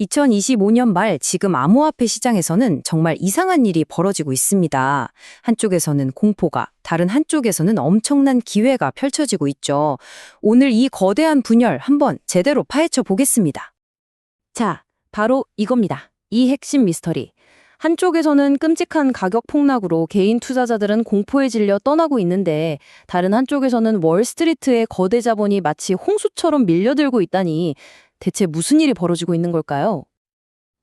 2025년 말 지금 암호화폐 시장에서는 정말 이상한 일이 벌어지고 있습니다. 한쪽에서는 공포가, 다른 한쪽에서는 엄청난 기회가 펼쳐지고 있죠. 오늘 이 거대한 분열 한번 제대로 파헤쳐 보겠습니다. 자, 바로 이겁니다. 이 핵심 미스터리. 한쪽에서는 끔찍한 가격 폭락으로 개인 투자자들은 공포에 질려 떠나고 있는데 다른 한쪽에서는 월스트리트의 거대 자본이 마치 홍수처럼 밀려들고 있다니 대체 무슨 일이 벌어지고 있는 걸까요?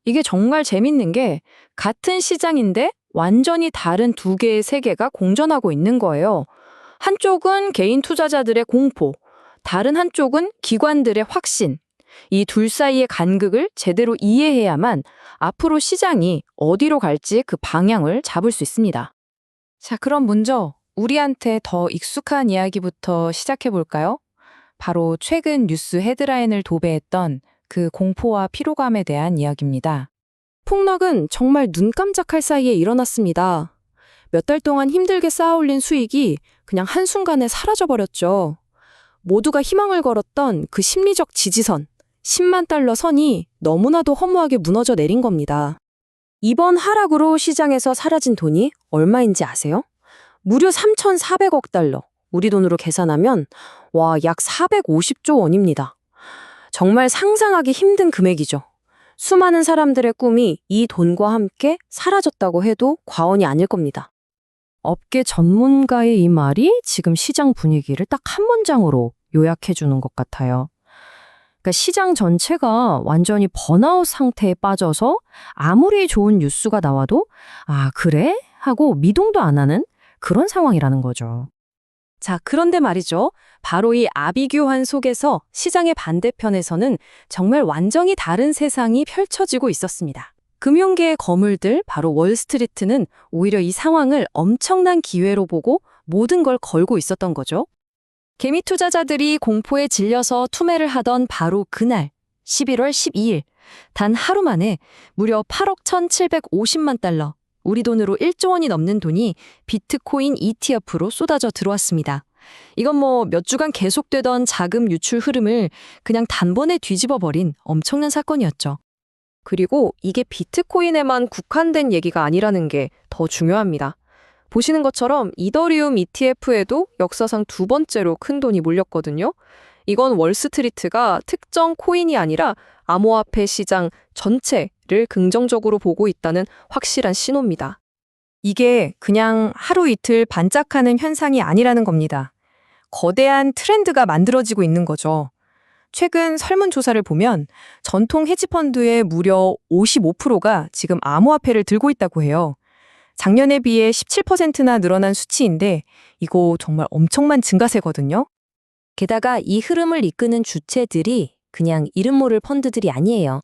이게 정말 재밌는 게 같은 시장인데 완전히 다른 두 개의 세계가 공존하고 있는 거예요. 한쪽은 개인 투자자들의 공포, 다른 한쪽은 기관들의 확신. 이 둘 사이의 간극을 제대로 이해해야만 앞으로 시장이 어디로 갈지 그 방향을 잡을 수 있습니다. 자, 그럼 먼저 우리한테 더 익숙한 이야기부터 시작해 볼까요? 바로 최근 뉴스 헤드라인을 도배했던 그 공포와 피로감에 대한 이야기입니다. 폭락은 정말 눈 깜짝할 사이에 일어났습니다. 몇 달 동안 힘들게 쌓아올린 수익이 그냥 한순간에 사라져버렸죠. 모두가 희망을 걸었던 그 심리적 지지선, 10만 달러 선이 너무나도 허무하게 무너져 내린 겁니다. 이번 하락으로 시장에서 사라진 돈이 얼마인지 아세요? 무려 3,400억 달러. 우리 돈으로 계산하면 와, 약 450조 원입니다. 정말 상상하기 힘든 금액이죠. 수많은 사람들의 꿈이 이 돈과 함께 사라졌다고 해도 과언이 아닐 겁니다. 업계 전문가의 이 말이 지금 시장 분위기를 딱 한 문장으로 요약해 주는 것 같아요. 그러니까 시장 전체가 완전히 번아웃 상태에 빠져서 아무리 좋은 뉴스가 나와도 아, 그래? 하고 미동도 안 하는 그런 상황이라는 거죠. 자, 그런데 말이죠. 바로 이 아비규환 속에서 시장의 반대편에서는 정말 완전히 다른 세상이 펼쳐지고 있었습니다. 금융계의 거물들, 바로 월스트리트는 오히려 이 상황을 엄청난 기회로 보고 모든 걸 걸고 있었던 거죠. 개미 투자자들이 공포에 질려서 투매를 하던 바로 그날, 11월 12일, 단 하루 만에 무려 8억 1,750만 달러, 우리 돈으로 1조 원이 넘는 돈이 비트코인 ETF로 쏟아져 들어왔습니다. 이건 뭐 몇 주간 계속되던 자금 유출 흐름을 그냥 단번에 뒤집어 버린 엄청난 사건이었죠. 그리고 이게 비트코인에만 국한된 얘기가 아니라는 게 더 중요합니다. 보시는 것처럼 이더리움 ETF에도 역사상 두 번째로 큰 돈이 몰렸거든요. 이건 월스트리트가 특정 코인이 아니라 암호화폐 시장 전체 를 긍정적으로 보고 있다는 확실한 신호입니다. 이게 그냥 하루 이틀 반짝하는 현상이 아니라는 겁니다. 거대한 트렌드가 만들어지고 있는 거죠. 최근 설문조사를 보면 전통 헤지펀드의 무려 55%가 지금 암호화폐를 들고 있다고 해요. 작년에 비해 17%나 늘어난 수치인데 이거 정말 엄청난 증가세거든요. 게다가 이 흐름을 이끄는 주체들이 그냥 이름 모를 펀드들이 아니에요.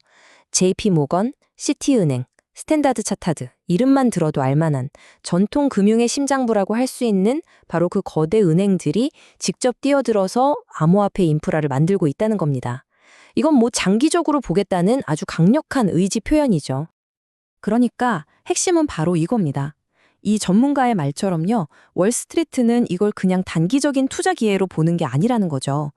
JP 모건, 시티은행, 스탠다드 차타드, 이름만 들어도 알만한 전통 금융의 심장부라고 할 수 있는 바로 그 거대 은행들이 직접 뛰어들어서 암호화폐 인프라를 만들고 있다는 겁니다. 이건 뭐 장기적으로 보겠다는 아주 강력한 의지 표현이죠. 그러니까 핵심은 바로 이겁니다. 이 전문가의 말처럼요, 월스트리트는 이걸 그냥 단기적인 투자 기회로 보는 게 아니라는 거죠.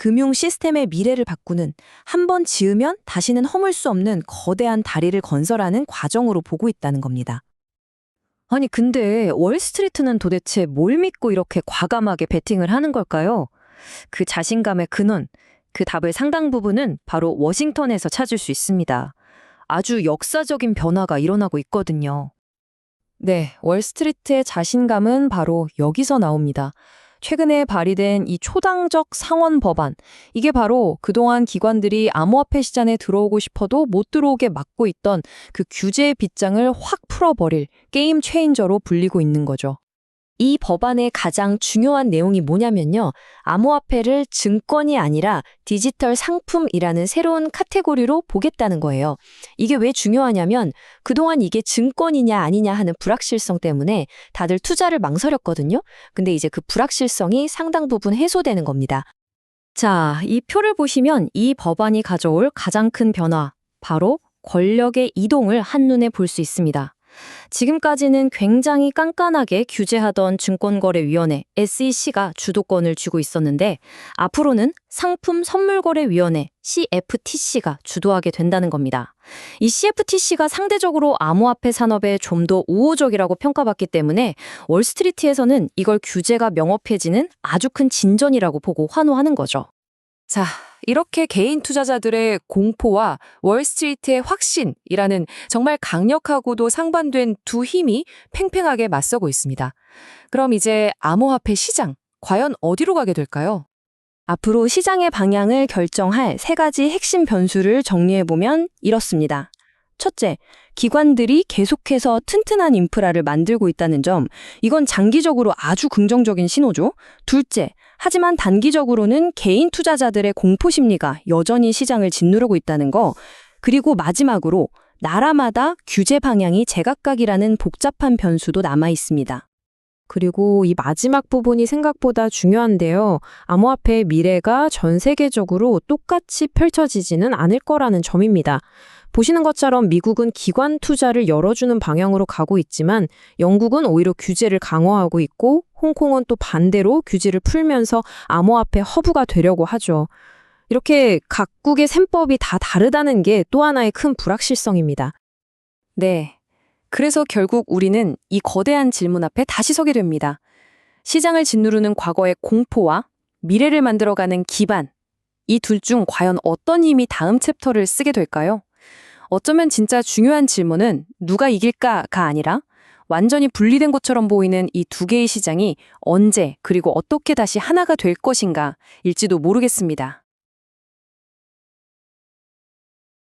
금융 시스템의 미래를 바꾸는 한 번 지으면 다시는 허물 수 없는 거대한 다리를 건설하는 과정으로 보고 있다는 겁니다. 아니, 근데 월스트리트는 도대체 뭘 믿고 이렇게 과감하게 베팅을 하는 걸까요? 그 자신감의 근원, 그 답의 상당 부분은 바로 워싱턴에서 찾을 수 있습니다. 아주 역사적인 변화가 일어나고 있거든요. 네, 월스트리트의 자신감은 바로 여기서 나옵니다. 최근에 발의된 이 초당적 상원 법안. 이게 바로 그동안 기관들이 암호화폐 시장에 들어오고 싶어도 못 들어오게 막고 있던 그 규제 빗장을 확 풀어버릴 게임 체인저로 불리고 있는 거죠. 이 법안의 가장 중요한 내용이 뭐냐면요. 암호화폐를 증권이 아니라 디지털 상품이라는 새로운 카테고리로 보겠다는 거예요. 이게 왜 중요하냐면 그동안 이게 증권이냐 아니냐 하는 불확실성 때문에 다들 투자를 망설였거든요. 근데 이제 그 불확실성이 상당 부분 해소되는 겁니다. 자, 이 표를 보시면 이 법안이 가져올 가장 큰 변화, 바로 권력의 이동을 한눈에 볼 수 있습니다. 지금까지는 굉장히 깐깐하게 규제하던 증권거래위원회 SEC가 주도권을 쥐고 있었는데 앞으로는 상품 선물거래위원회 CFTC가 주도하게 된다는 겁니다. 이 CFTC가 상대적으로 암호화폐 산업에 좀 더 우호적이라고 평가받기 때문에 월스트리트에서는 이걸 규제가 명확해지는 아주 큰 진전이라고 보고 환호하는 거죠. 자, 이렇게 개인 투자자들의 공포와 월스트리트의 확신이라는 정말 강력하고도 상반된 두 힘이 팽팽하게 맞서고 있습니다. 그럼 이제 암호화폐 시장, 과연 어디로 가게 될까요? 앞으로 시장의 방향을 결정할 세 가지 핵심 변수를 정리해보면 이렇습니다. 첫째, 기관들이 계속해서 튼튼한 인프라를 만들고 있다는 점, 이건 장기적으로 아주 긍정적인 신호죠. 둘째, 하지만 단기적으로는 개인 투자자들의 공포 심리가 여전히 시장을 짓누르고 있다는 거. 그리고 마지막으로 나라마다 규제 방향이 제각각이라는 복잡한 변수도 남아 있습니다. 그리고 이 마지막 부분이 생각보다 중요한데요. 암호화폐의 미래가 전 세계적으로 똑같이 펼쳐지지는 않을 거라는 점입니다. 보시는 것처럼 미국은 기관 투자를 열어주는 방향으로 가고 있지만 영국은 오히려 규제를 강화하고 있고 홍콩은 또 반대로 규제를 풀면서 암호화폐 허브가 되려고 하죠. 이렇게 각국의 셈법이 다 다르다는 게 또 하나의 큰 불확실성입니다. 네. 그래서 결국 우리는 이 거대한 질문 앞에 다시 서게 됩니다. 시장을 짓누르는 과거의 공포와 미래를 만들어가는 기반. 이 둘 중 과연 어떤 힘이 다음 챕터를 쓰게 될까요? 어쩌면 진짜 중요한 질문은 누가 이길까가 아니라 완전히 분리된 것처럼 보이는 이 두 개의 시장이 언제 그리고 어떻게 다시 하나가 될 것인가 일지도 모르겠습니다.